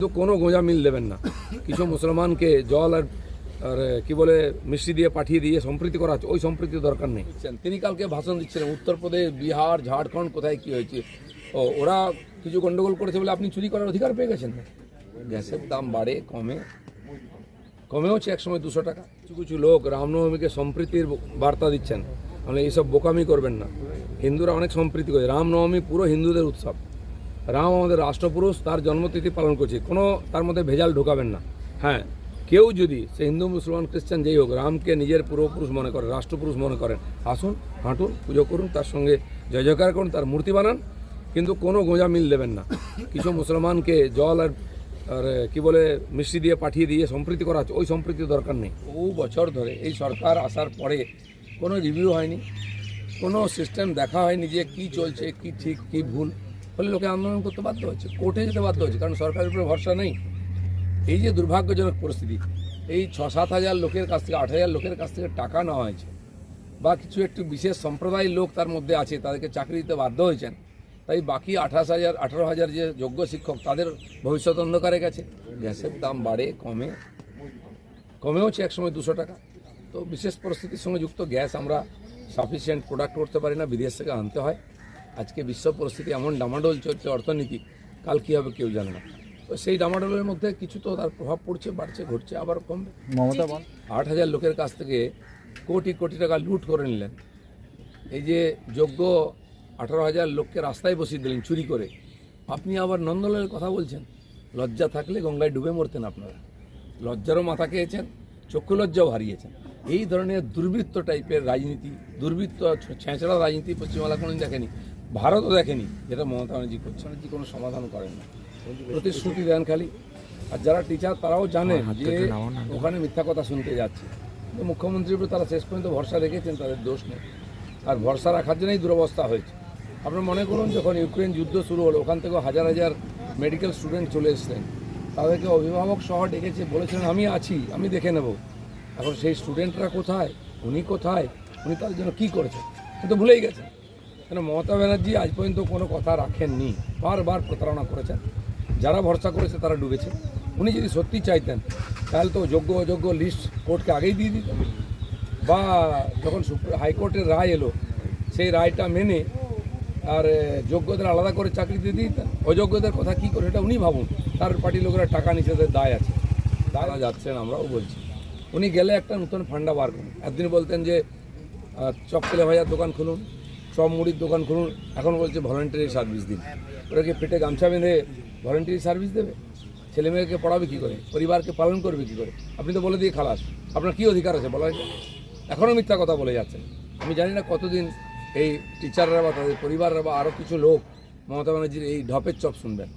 তো কোনো গোঁজা মিল দেবেন না। কিছু মুসলমানকে জল আর আর, কি বলে, মিষ্টি দিয়ে পাঠিয়ে দিয়ে সম্প্রীতি করা হচ্ছে, ওই সম্প্রীতি দরকার নেই। তিনি কালকে ভাষণ দিচ্ছিলেন, উত্তরপ্রদেশ, বিহার, ঝাড়খণ্ড কোথায় কি হয়েছে? ও, ওরা কিছু গন্ডগোল করেছে বলে আপনি চুরি করার অধিকার পেয়ে গেছেন? গ্যাসের দাম বাড়ে, কমে। কমেওছে একসময় দুশো টাকা। কিছু কিছু লোক রামনবমীকে সম্প্রীতির বার্তা দিচ্ছেন। মানে এইসব বোকামি করবেন না। হিন্দুরা অনেক সম্প্রীতি করে। রামনবমী পুরো হিন্দুদের উৎসব। রাম আমাদের রাষ্ট্রপুরুষ, তার জন্মতিথি পালন করছে। কোনো তার মধ্যে ভেজাল ঢোকাবেন না। হ্যাঁ কেউ যদি, সে হিন্দু, মুসলমান, খ্রিস্টান, যেই হোক, রামকে নিজের পূর্বপুরুষ মনে করে রাষ্ট্রপুরুষ মনে করেন, আসুন, হাঁটুন, পুজো করুন, তার সঙ্গে জয় জয়কার করুন, তার মূর্তি বানান, কিন্তু কোনো গোঁজা মিল দেবেন না। কিছু মুসলমানকে জল আর আর, কী বলে, মিষ্টি দিয়ে পাঠিয়ে দিয়ে সম্প্রীতি করা হচ্ছে, ওই সম্প্রীতি দরকার নেই। বহু বছর ধরে এই সরকার আসার পরে কোনো রিভিউ হয়নি, কোনো সিস্টেম দেখা হয়নি যে কি চলছে, কি ঠিক, কি ভুল। ফলে লোকে আন্দোলন করতে বাধ্য হচ্ছে, কোর্টে যেতে বাধ্য হচ্ছে, কারণ সরকারের উপরে ভরসা নেই। এই যে দুর্ভাগ্যজনক পরিস্থিতি, এই ছ সাত হাজার লোকের কাছ থেকে, আট হাজার লোকের কাছ থেকে টাকা নেওয়া হয়েছে, বা কিছু একটু বিশেষ সম্প্রদায়ের লোক তার মধ্যে আছে, তাদেরকে চাকরি দিতে বাধ্য হয়েছেন, তাই বাকি আঠাশ হাজার, আঠারো হাজার যে যোগ্য শিক্ষক, তাদের ভবিষ্যৎ অন্ধকারে গেছে। গ্যাসের দাম বাড়ে, কমে কমেওছে একসময় দুশো টাকা। তো বিশেষ পরিস্থিতির সঙ্গে যুক্ত গ্যাস আমরা সাফিসিয়েন্ট প্রোডাক্ট করতে পারি না, বিদেশ থেকে আনতে হয়। আজকে বিশ্ব পরিস্থিতি এমন ডামাডোল চলছে অর্থনীতি কাল কী হবে কেউ জানে না। তো সেই ডামাডোলের মধ্যে কিছু তো তার প্রভাব পড়ছে বাড়ছে ঘটছে আবার কমবে। মমতা বল আট হাজার লোকের কাছ থেকে কোটি কোটি টাকা লুট করে নিলেন। এই যে যোগ্য আঠারো হাজার লোককে রাস্তায় বসিয়ে দিলেন চুরি করে আপনি আবার নন্দলালের কথা বলছেন? লজ্জা থাকলে গঙ্গায় ডুবে মরতেন আপনারা। লজ্জারও মাথা খেয়েছেন চক্ষু লজ্জাও হারিয়েছেন। এই ধরনের দুর্বৃত্ত টাইপের রাজনীতি দুর্বৃত্ত ছেঁচড়া রাজনীতি পশ্চিমবাংলা কোনো দেখেনি। ভারতও দেখেনি যেটা মমতা ব্যানার্জি করছে। ব্যানার্জি কোনো সমাধান করেন। না প্রতিশ্রুতি দেন খালি। আর যারা টিচার তারাও জানে যে ওখানে মিথ্যা কথা শুনতে যাচ্ছে। মুখ্যমন্ত্রীর উপরে তারা শেষ পর্যন্ত ভরসা রেখেছেন তাদের দোষ নেই। আর ভরসা রাখার জন্যই দুরবস্থা হয়েছে। আপনার মনে করুন যখন ইউক্রেন যুদ্ধ শুরু হলো ওখান থেকে হাজার হাজার মেডিকেল স্টুডেন্ট চলে এসেছেন। তাদেরকে অভিভাবক সহ ডেকেছে বলেছিলেন আমি আছি আমি দেখে নেব। এখন সেই স্টুডেন্টরা কোথায় উনি কোথায় উনি তার জন্য কী করেছেন? কিন্তু ভুলেই গেছেন। কেন মমতা ব্যানার্জি আজ পর্যন্ত কোনো কথা রাখেননি, বারবার প্রতারণা করেছেন। যারা ভরসা করেছে তারা ডুবেছে। উনি যদি সত্যি চাইতেন, তাহলে তো যোগ্য অযোগ্য লিস্ট কোর্টকে আগেই দিয়ে দিতেন বা যখন হাইকোর্টের রায় এলো, সেই রায়টা মেনে আর যোগ্যদের আলাদা করে চাকরি দিয়ে দিতেন। অযোগ্যদের কথা কী করে এটা উনি ভাবুন। তার পার্টির লোকেরা টাকা নিষেধের দায় আছে। তারা যাচ্ছেন, আমরাও বলছি। উনি গেলে একটা নতুন ফান্ডা বার করুন। একদিন বলতেন যে চপ ভাজার দোকান খুলুন। চপ মুড়ির দোকান খুলুন। এখন বলছে ভলেন্টারি সার্ভিস দিন। ওরা কি পেটে গামছা বেঁধে ভলেন্টারি সার্ভিস দেবে? ছেলে মেয়েকে পড়াবে কী করে? পরিবারকে পালন করবে কী করে? আপনি তো বলে দিয়ে খালাস। আপনার কী অধিকার আছে বলা এখনও মিথ্যা কথা বলে যাচ্ছেন আমি জানি না কতদিন এই টিচাররা বা তাদের পরিবাররা বা আরও কিছু লোক মমতা ব্যানার্জির এই ঢপের চপ শুনবেন।